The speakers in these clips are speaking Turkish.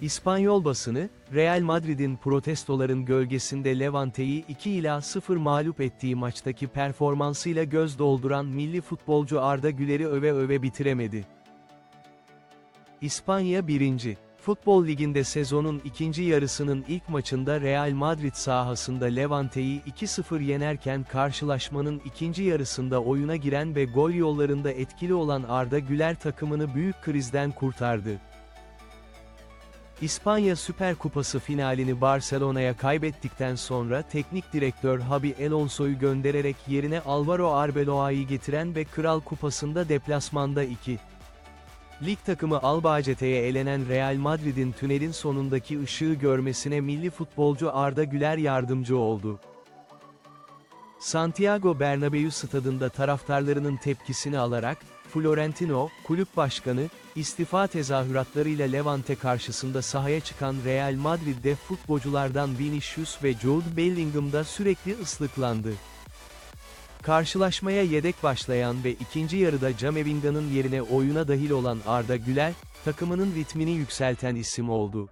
İspanyol basını, Real Madrid'in protestoların gölgesinde Levante'yi 2 ila 0 mağlup ettiği maçtaki performansıyla göz dolduran milli futbolcu Arda Güler'i öve öve bitiremedi. İspanya 1. Futbol Ligi'nde sezonun ikinci yarısının ilk maçında Real Madrid sahasında Levante'yi 2-0 yenerken karşılaşmanın ikinci yarısında oyuna giren ve gol yollarında etkili olan Arda Güler takımını büyük krizden kurtardı. İspanya Süper Kupası finalini Barcelona'ya kaybettikten sonra teknik direktör Xabi Alonso'yu göndererek yerine Alvaro Arbeloa'yı getiren ve Kral Kupası'nda deplasmanda 2. Lig takımı Albacete'ye elenen Real Madrid'in tünelin sonundaki ışığı görmesine milli futbolcu Arda Güler yardımcı oldu. Santiago Bernabéu stadında taraftarlarının tepkisini alarak, Florentino, kulüp başkanı, istifa tezahüratlarıyla Levante karşısında sahaya çıkan Real Madrid'de futbolculardan Vinicius ve Jude Bellingham da sürekli ıslıklandı. Karşılaşmaya yedek başlayan ve ikinci yarıda Camevinga'nın yerine oyuna dahil olan Arda Güler, takımının ritmini yükselten isim oldu.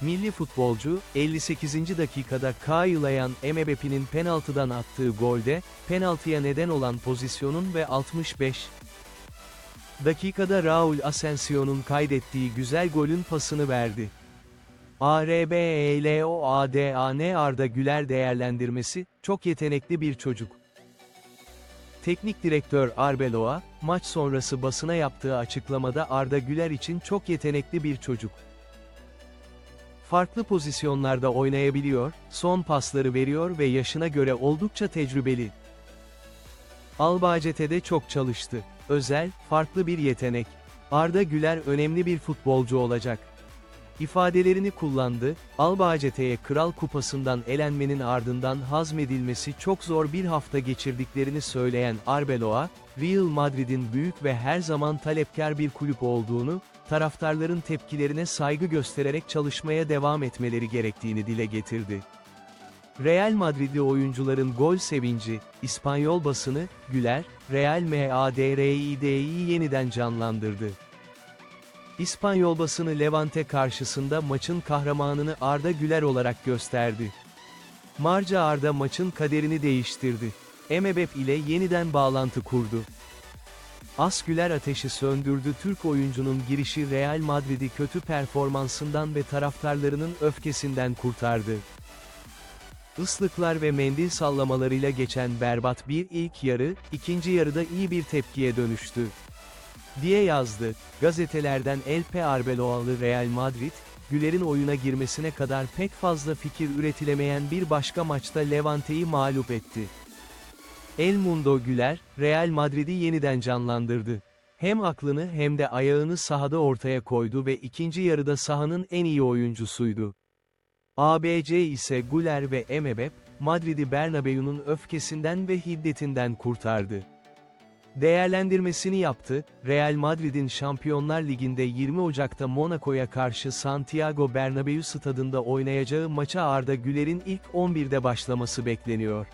Milli futbolcu, 58. dakikada Kayılayan Mbappe'nin penaltıdan attığı golde, penaltıya neden olan pozisyonun ve 65. dakikada Raul Asensio'nun kaydettiği güzel golün pasını verdi. ARBELOADAN Arda Güler değerlendirmesi, çok yetenekli bir çocuk. Teknik direktör Arbeloa, maç sonrası basına yaptığı açıklamada Arda Güler için çok yetenekli bir çocuk. Farklı pozisyonlarda oynayabiliyor, son pasları veriyor ve yaşına göre oldukça tecrübeli. Albacete'de çok çalıştı. Özel, farklı bir yetenek. Arda Güler önemli bir futbolcu olacak. ifadelerini kullandı, Albacete'ye Kral Kupası'ndan elenmenin ardından hazmedilmesi çok zor bir hafta geçirdiklerini söyleyen Arbeloa, Real Madrid'in büyük ve her zaman talepkar bir kulüp olduğunu, taraftarların tepkilerine saygı göstererek çalışmaya devam etmeleri gerektiğini dile getirdi. Real Madridli oyuncuların gol sevinci, İspanyol basını, Güler, Real Madrid'i yeniden canlandırdı. İspanyol basını Levante karşısında maçın kahramanını Arda Güler olarak gösterdi. Marca Arda maçın kaderini değiştirdi. Emebep ile yeniden bağlantı kurdu. As Güler ateşi söndürdü Türk oyuncunun girişi Real Madrid'i kötü performansından ve taraftarlarının öfkesinden kurtardı. Islıklar ve mendil sallamalarıyla geçen berbat bir ilk yarı, ikinci yarıda iyi bir tepkiye dönüştü. Diye yazdı, gazetelerden El P. Arbeloalı Real Madrid, Güler'in oyuna girmesine kadar pek fazla fikir üretilemeyen bir başka maçta Levante'yi mağlup etti. El Mundo Güler, Real Madrid'i yeniden canlandırdı. Hem aklını hem de ayağını sahada ortaya koydu ve ikinci yarıda sahanın en iyi oyuncusuydu. ABC ise Güler ve Emebep, Madrid'i Bernabeu'nun öfkesinden ve hiddetinden kurtardı. Değerlendirmesini yaptı, Real Madrid'in Şampiyonlar Ligi'nde 20 Ocak'ta Monaco'ya karşı Santiago Bernabéu stadında oynayacağı maça Arda Güler'in ilk 11'de başlaması bekleniyor.